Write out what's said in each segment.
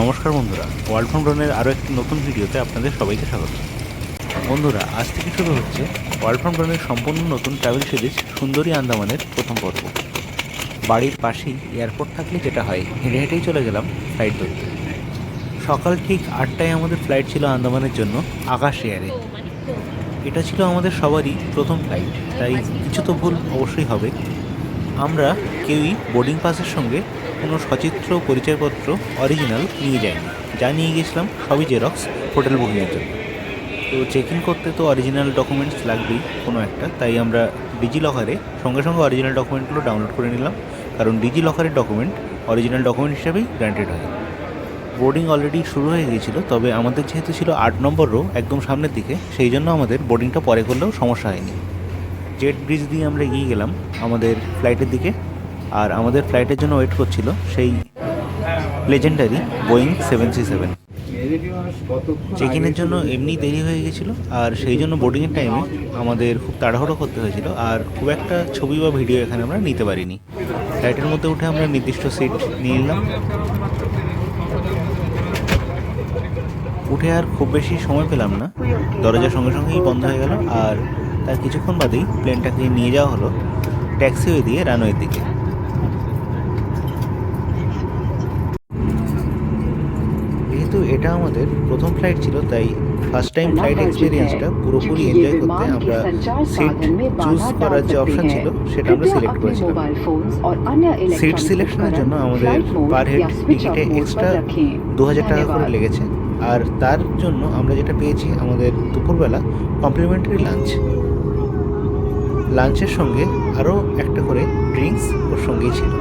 নমস্কার বন্ধুরা, world from ড্রোনের আরও একটি নতুন ভিডিওতে আপনাদের সবাইকে স্বাগত। বন্ধুরা, আজ থেকে শুরু হচ্ছে ওয়ার্ল্ড ফ্রম ড্রোনের সম্পূর্ণ নতুন ট্রাভেল সিরিজ সুন্দরী আন্দামানের প্রথম পর্ব। বাড়ির পাশেই এয়ারপোর্ট থাকলে যেটা হয়, হেঁটে হেঁটেই চলে গেলাম ফ্লাইট ধরতে। সকাল ঠিক আটটায় আমাদের ফ্লাইট ছিল আন্দামানের জন্য আকাশ এয়ারে এটা ছিল আমাদের সবারই প্রথম ফ্লাইট তাই কিছু তো ভুল অবশ্যই হবে। আমরা কেউই বোর্ডিং পাসের সঙ্গে কোনো সচিত্র পরিচয়পত্র অরিজিনাল নিয়ে যাইনি যা নিয়ে গেছিলাম সবই জেরক্স হোটেল বুকিংয়ের জন্য। তো চেক ইন করতে তো অরিজিনাল ডকুমেন্টস লাগবেই কোনো একটা। তাই আমরা ডিজি লকারে সঙ্গে সঙ্গে অরিজিনাল ডকুমেন্টগুলো ডাউনলোড করে নিলাম। কারণ ডিজি লকারের ডকুমেন্ট অরিজিনাল ডকুমেন্ট হিসেবেই গ্রান্টেড হয়। বোর্ডিং অলরেডি শুরু হয়ে গিয়েছিল, তবে আমাদের যেহেতু ছিল আট নম্বর রো একদম সামনের দিকে, সেই জন্য আমাদের বোর্ডিংটা পরে করলেও সমস্যা হয়নি। জেট ব্রিজ দিয়ে আমরা এগিয়ে গেলাম আমাদের ফ্লাইটের দিকে। আর আমাদের ফ্লাইটের জন্য ওয়েট করছিল সেই legendary Boeing seven three seven. Check ইনের জন্য এমনি দেরি হয়ে গেছিল আর সেই জন্য বোর্ডিংয়ের টাইমে আমাদের খুব তাড়াহুড়ো করতে হয়েছিল আর খুব একটা ছবি বা ভিডিও এখানে আমরা নিতে পারিনি। ফ্লাইটের মধ্যে উঠে আমরা নির্দিষ্ট সিট নিয়ে নিলাম। উঠে আর খুব বেশি সময় পেলাম না। দরজার সঙ্গে সঙ্গেই বন্ধ হয়ে গেল আর তার কিছুক্ষণ বাদেই প্লেনটাকে নিয়ে যাওয়া হলো ট্যাক্সিওয়ে দিয়ে রানওয়ের দিকে। যেহেতু এটা আমাদের প্রথম ফ্লাইট ছিল তাই ফার্স্ট টাইম ফ্লাইট এক্সপিরিয়েন্সটা পুরোপুরি এনজয় করতে আমরা সিট চুজ করার যে অপশন ছিল সেটা আমরা সিলেক্ট করেছিলাম। সিট সিলেকশনের জন্য আমাদের পার হেড টিকিটে এক্সট্রা দু হাজার টাকা করে লেগেছে। আর তার জন্য আমরা যেটা পেয়েছি আমাদের দুপুরবেলা কমপ্লিমেন্টারি লাঞ্চ লাঞ্চের সঙ্গে আরও একটা করে ড্রিঙ্কস ওর সঙ্গেই ছিল।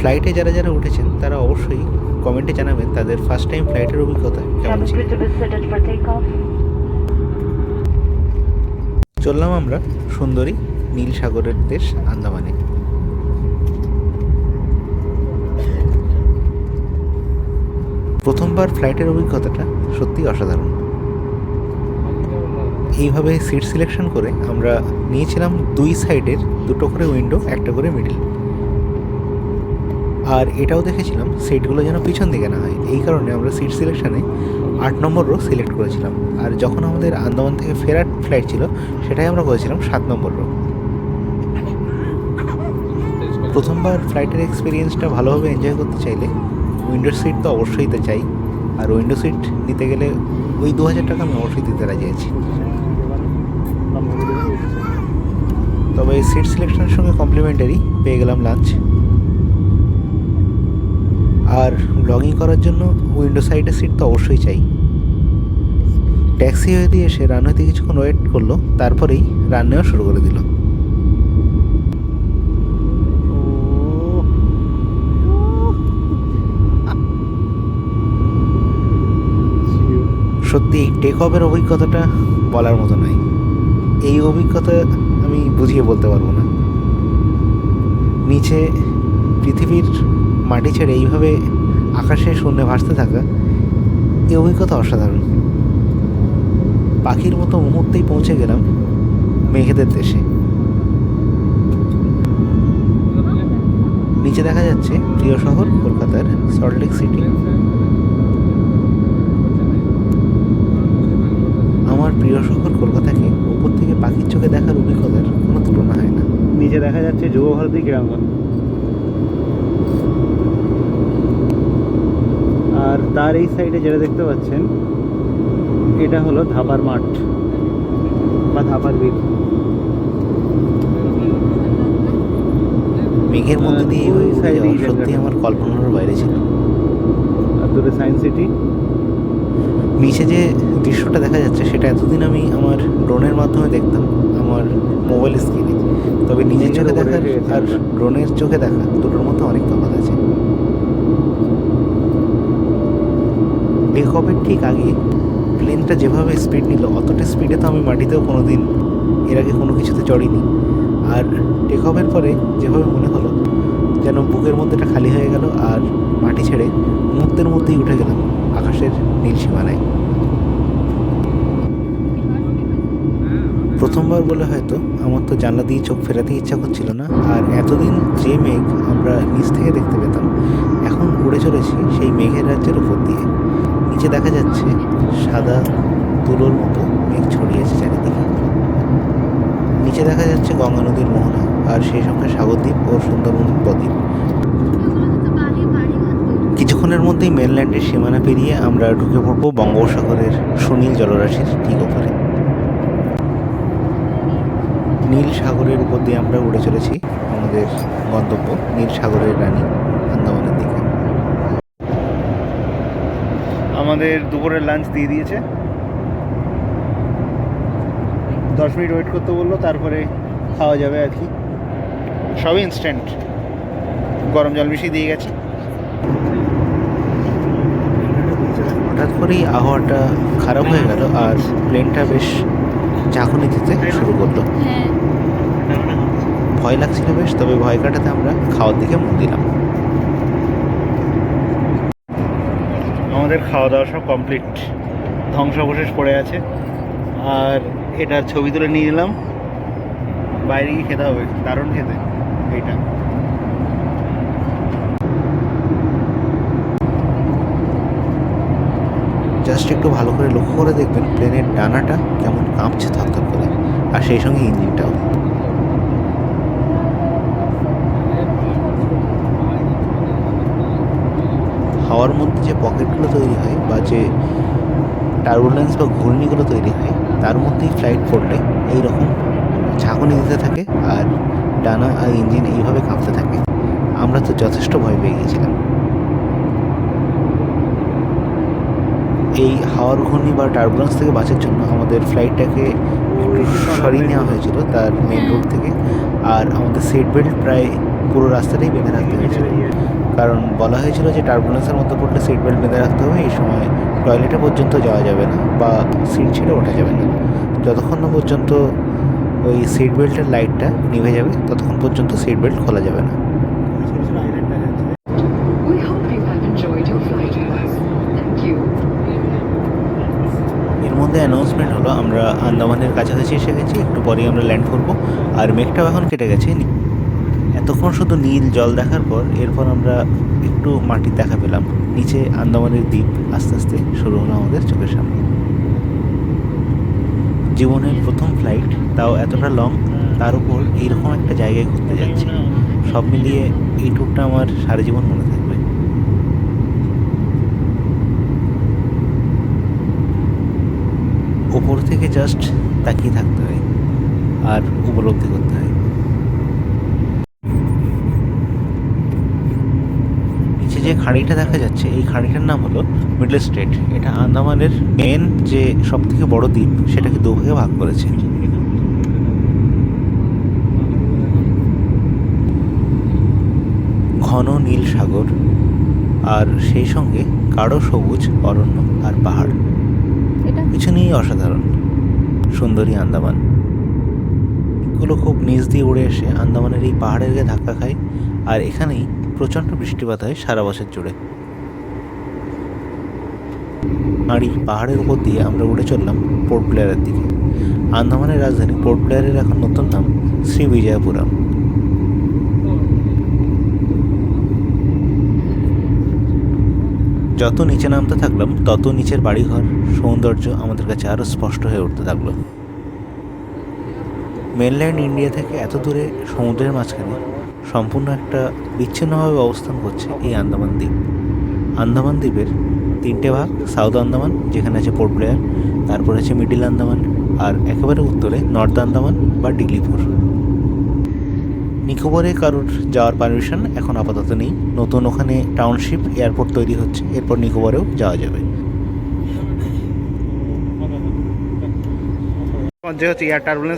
ফ্লাইটে যারা যারা উঠেছেন তারা অবশ্যই কমেন্টে জানাবেন তাদের ফার্স্ট টাইম ফ্লাইটের অভিজ্ঞতা কেমন ছিল। চললাম আমরা সুন্দরী নীল সাগরের দেশ আন্দামানে। প্রথমবার ফ্লাইটের অভিজ্ঞতাটা সত্যি অসাধারণ। এইভাবে সিট সিলেকশন করে আমরা নিয়েছিলাম দুই সাইডের দুটো করে উইন্ডো একটা করে মিডিল আর এটাও দেখেছিলাম সিটগুলো যেন পিছন দিকে না হয়। এই কারণে আমরা সিট সিলেকশানে আট নম্বর রো সিলেক্ট করেছিলাম। আর যখন আমাদের আন্দামান থেকে ফেরার ফ্লাইট ছিল, সেটাই আমরা করেছিলাম সাত নম্বর রো প্রথমবার ফ্লাইটের এক্সপিরিয়েন্সটা ভালোভাবে এনজয় করতে চাইলে উইন্ডো সিট তো অবশ্যই তো চাই। আর উইন্ডো সিট নিতে গেলে ওই দু হাজার টাকা আমি অবশ্যই দিতে রাজি আছি। তবে সিট সিলেকশনের সঙ্গে কমপ্লিমেন্টারি পেয়ে গেলাম লাঞ্চ আর ব্লগিং করার জন্য উইন্ডো সাইডের সিট তো অবশ্যই চাই। ট্যাক্সি হয়ে দিয়ে এসে রানওয়েতে কিছুক্ষণ ওয়েট করল, তারপরেই রান নেওয়া শুরু করে দিল। সত্যি টেক অফের অভিজ্ঞতাটা বলার মতো নয়। এই অভিজ্ঞতা আমি বুঝিয়ে বলতে পারব না। নিচে পৃথিবীর মাটি ছেড়ে এইভাবে আকাশে শূন্যে ভাসতে থাকা এই অভিজ্ঞতা অসাধারণ। পাখির মতো মুহূর্তেই পৌঁছে গেলাম মেঘেদের দেশে। নিচে দেখা যাচ্ছে প্রিয় শহর কলকাতার সল্টলেক সিটি। আমার প্রিয় শহর কলকাতাকে উপর থেকে পাখির চোখে দেখার অভিজ্ঞতার কোনো তুলনা হয় না। নিচে দেখা যাচ্ছে যুব ভারতী ক্রীড়াঙ্গন আর তার এই সাইডে যেটা দেখতে পাচ্ছেন এটা হলো ধাপার মাঠ বা ধাপার বিল। মেঘের মধ্যে দিয়ে side সত্যি আমার কল্পনার বাইরে ছিল। আর দূরে সায়েন্স সিটি। নিচে যে দৃশ্যটা দেখা যাচ্ছে সেটা এতদিন আমি আমার ড্রোনের মাধ্যমে দেখতাম আমার মোবাইল স্ক্রিনে। তবে নিজের চোখে দেখার আর ড্রোনের চোখে দেখা দুটোর মধ্যে অনেক তফাৎ আছে। টেক অফের ঠিক আগে প্লেনটা যেভাবে স্পিড নিল, অতটা স্পিডে তো আমি মাটিতেও কোনো দিন এর আগে কোনো কিছুতে চড়িনি। আর টেক অফের পরে যেভাবে মনে হলো, যেন বুকের মধ্যেটা খালি হয়ে গেল আর মাটি ছেড়ে মুহূর্তের মধ্যেই উঠে গেলাম আকাশের নীল সীমানায়। প্রথমবার বলে হয়তো আমার তো জানলা দিয়ে চোখ ফেরাতে ইচ্ছা করছিল না, আর এতদিন যে মেঘ আমরা নিচ থেকে দেখতে পেতাম, এখন উড়ে চলেছি সেই মেঘের রাজ্যের উপর দিয়ে। নিচে দেখা যাচ্ছে সাদা তুলোর মতো মেঘ ছড়িয়েছে চারিদিকে। নিচে দেখা যাচ্ছে গঙ্গা নদীর মোহনা আর সেই সঙ্গে সাগরদ্বীপ ও সুন্দরবন বদ্বীপ কিছুক্ষণের মধ্যেই মেনল্যান্ডের সীমানা পেরিয়ে আমরা ঢুকে পড়ব বঙ্গোপসাগরের সুনীল জলরাশির ঠিক ওপরে নীল সাগরের উপর দিয়ে আমরা উড়ে চলেছি আমাদের গন্তব্য নীল সাগরের রানী আন্দামানের দিকে আমাদের দুপুরের লাঞ্চ দিয়ে দিয়েছে। দশ মিনিট ওয়েট করতে বলল তারপরে খাওয়া যাবে আর কি। সবই ইনস্ট্যান্ট গরম জল মিশিয়ে দিয়ে গেছে। হঠাৎ করেই আবহাওয়াটা খারাপ হয়ে গেল আর প্লেনটা বেশ ঝাঁকুনি দিতে শুরু করল। হ্যাঁ। ভয় লাগছিল বেশ তবে ভয় কাটাতে আমরা খাওয়ার দিকে মন দিলাম। আমাদের খাওয়া দাওয়া সব কমপ্লিট ধ্বংসাবশেষ পড়ে আছে। আর এটার ছবি তুলে নিয়ে নিলাম বাইরে গিয়ে খেতে হবে, দারুণ খেতে, এইটা। জাস্ট একটু ভালো করে লক্ষ্য করে দেখবেন প্লেনের ডানাটা কেমন কাঁপছে থরথর করে। আর সেই সঙ্গে ইঞ্জিনটাও হাওয়ার মধ্যে যে পকেটগুলো তৈরি হয় বা যে টার্বুলেন্স বা ঘূর্ণিগুলো তৈরি হয়, তার মধ্যেই ফ্লাইট পড়লে এইরকম ঝাঁকুনি দিতে থাকে আর ডানা আর ইঞ্জিন এইভাবে কাঁপতে থাকে। আমরা তো যথেষ্ট ভয় পেয়ে গিয়েছিলাম। এই হাওয়ার ঘূর্ণি বা টার্বুলেন্স থেকে বাঁচার জন্য আমাদের ফ্লাইটটাকে একটু সরিয়ে নেওয়া হয়েছিল তার মেন রোড থেকে। আর আমাদের সিট বেল্ট প্রায় পুরো রাস্তাটাই বেঁধে রাখতে হয়েছিল। কারণ বলা হয়েছিল যে টার্বুলেন্সের মধ্যে পড়লে সিট বেল্ট বেঁধে রাখতে হবে এই সময় টয়লেটে পর্যন্ত যাওয়া যাবে না বা সিট ছেড়ে ওঠা যাবে না। যতক্ষণ না পর্যন্ত ওই সিট বেল্টের লাইটটা নিভে যাবে ততক্ষণ পর্যন্ত সিট বেল্ট খোলা যাবে না. এর মধ্যে অ্যানাউন্সমেন্ট হলো আমরা আন্দামানের কাছাকাছি এসে গেছি একটু পরেই আমরা ল্যান্ড করব আর মেঘটাও এখন কেটে গেছে। এতক্ষণ শুধু নীল জল দেখার পর এরপর আমরা একটু মাটির দেখা পেলাম। নিচে আন্দামানের দ্বীপ আস্তে আস্তে শুরু হলো আমাদের চোখের সামনে। জীবনের প্রথম ফ্লাইট তাও এতটা লং তার উপর এইরকম একটা জায়গায় ঘুরতে যাচ্ছি। সব মিলিয়ে এই ট্যুরটা আমার সারা জীবন মনে থাকবে। ওপর থেকে জাস্ট তাকিয়ে থাকতে হয়, আর উপলব্ধি করতে হয় নিচে যে খাঁড়িটা দেখা যাচ্ছে এই খাঁড়িটার নাম হলো মিডল স্টেট। এটা আন্দামানের মেন যে সব থেকে বড় দ্বীপ সেটাকে দুভাগে ভাগ করেছে। ঘন নীল সাগর আর সেই সঙ্গে গাঢ় সবুজ অরণ্য আর পাহাড়। এটা? কিছু নেই অসাধারণ। সুন্দরী আন্দামান। এগুলো খুব নিচ দিয়ে উড়ে এসে আন্দামানের এই পাহাড়ের গায়ে ধাক্কা খায় আর এখানেই প্রচণ্ড বৃষ্টিপাত হয় সারা বছর জুড়ে। আর এই পাহাড়ের উপর দিয়ে আমরা উঠে চললাম পোর্ট ব্লেয়ারের দিকে। আন্দামানের রাজধানী পোর্ট ব্লেয়ারের এখন নতুন নাম শ্রী বিজয়পুরম। যত নিচে নামতে থাকলাম, তত নিচের বাড়িঘর, সৌন্দর্য আমাদের কাছে আরও স্পষ্ট হয়ে উঠতে থাকল। মেনল্যান্ড ইন্ডিয়া থেকে এত দূরে সমুদ্রের মাঝখানে সম্পূর্ণ একটা বিচ্ছিন্নভাবে অবস্থান করছে এই আন্দামান দ্বীপ। আন্দামান দ্বীপের তিনটে ভাগ, সাউথ আন্দামান, যেখানে আছে পোর্ট ব্লেয়ার, তারপর আছে মিডিল আন্দামান, আর একেবারে উত্তরে নর্থ আন্দামান বা ডিগলিপুর। নিকোবরে কারোর যাওয়ার পারমিশন এখন আপাতত নেই। নতুন ওখানে টাউনশিপ, এয়ারপোর্ট তৈরি হচ্ছে, এরপর নিকোবরেও যাওয়া যাবে।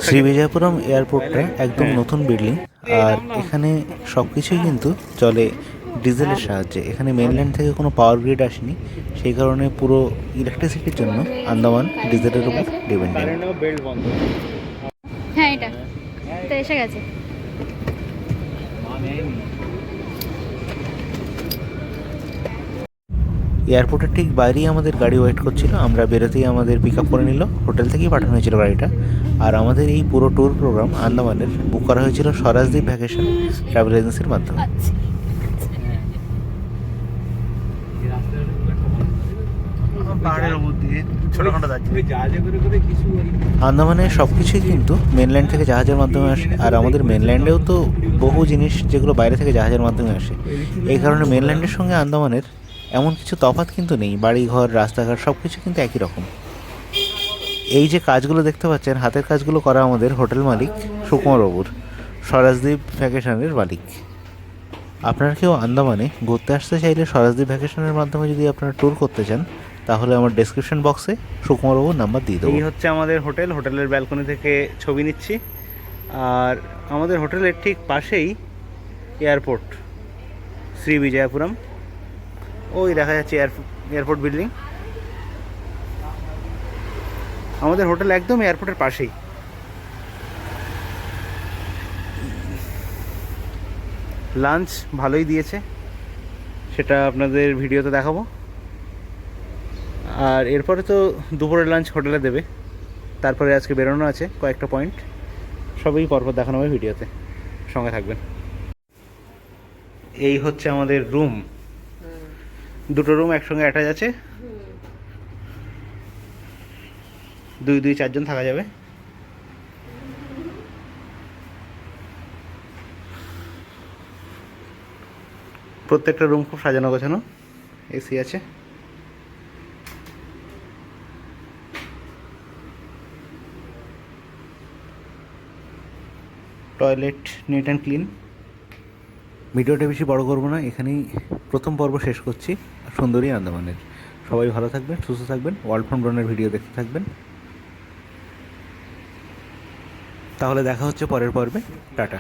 শ্রী বিজয়পুরম এয়ারপোর্টটা একদম নতুন বিল্ডিং আর এখানে সব কিছুই কিন্তু চলে ডিজেলের সাহায্যে। এখানে মেনল্যান্ড থেকে কোনো পাওয়ার গ্রিড আসেনি। সেই কারণে পুরো ইলেকট্রিসিটির জন্য আন্দামান ডিজেলের উপর ডিপেন্ডেন্ট হ্যাঁ এটা। তো এসে গেছে। এয়ারপোর্টের ঠিক বাইরেই আমাদের গাড়ি ওয়েট করছিল। আমরা বেরোতেই আমাদের পিক আপ করে নিল। হোটেল থেকেই পাঠানো হয়েছিল গাড়িটা। আর আমাদের এই পুরো ট্যুর প্রোগ্রাম আন্দামানের বুক করা হয়েছিল স্বরাজদ্বীপ ভ্যাকেশন ট্রাভেল এজেন্সির মাধ্যমে। আন্দামানের সব কিছুই কিন্তু মেনল্যান্ড থেকে জাহাজের মাধ্যমে আসে। আর আমাদের মেনল্যান্ডেও তো বহু জিনিস যেগুলো বাইরে থেকে জাহাজের মাধ্যমে আসে। এই কারণে মেনল্যান্ডের সঙ্গে আন্দামানের এমন কিছু তফাৎ কিন্তু নেই। বাড়িঘর, রাস্তাঘাট সব কিছু কিন্তু একই রকম। এই যে কাজগুলো দেখতে পাচ্ছেন, হাতের কাজগুলো করা আমাদের হোটেল মালিক সুকুমারবাবুর স্বরাজদ্বীপ ভ্যাকেশনের মালিক। আপনারা কেউ আন্দামানে ঘুরতে আসতে চাইলে স্বরাজদ্বীপ ভ্যাকেশনের মাধ্যমে যদি আপনারা ট্যুর করতে চান, তাহলে আমার ডেসক্রিপশন বক্সে সুকুমারবাবুর নাম্বার দিয়ে দেবো। এই হচ্ছে আমাদের হোটেল। হোটেলের ব্যালকনি থেকে ছবি নিচ্ছি। আর আমাদের হোটেলের ঠিক পাশেই এয়ারপোর্ট শ্রী বিজয়াপুরম। ওই দেখা যাচ্ছে এয়ারপোর্ট বিল্ডিং আমাদের হোটেল একদম এয়ারপোর্টের পাশেই। লাঞ্চ ভালোই দিয়েছে। সেটা আপনাদের ভিডিওতে দেখাবো। আর এরপরে তো দুপুরের লাঞ্চ হোটেলে দেবে। তারপরে আজকে বেরোনো আছে কয়েকটা পয়েন্ট সবই পরপর দেখানো হবে ভিডিওতে সঙ্গে থাকবেন। এই হচ্ছে আমাদের রুম দুটো রুম একসঙ্গে অ্যাটাচ আছে। দুই দুই, চারজন থাকা যাবে। প্রত্যেকটা রুম খুব সাজানো গোছানো এসি আছে। টয়লেট নিট অ্যান্ড ক্লিন ভিডিওটা বেশি বড় করব না, এখানেই প্রথম পর্ব শেষ করছি। সুন্দরী আন্দামানের। সবাই ভালো থাকবেন, সুস্থ থাকবেন, ওয়ার্ল্ড ফ্রম ড্রোনের ভিডিও দেখতে থাকবেন। তাহলে দেখা হচ্ছে পরের পর্বে। টাটা।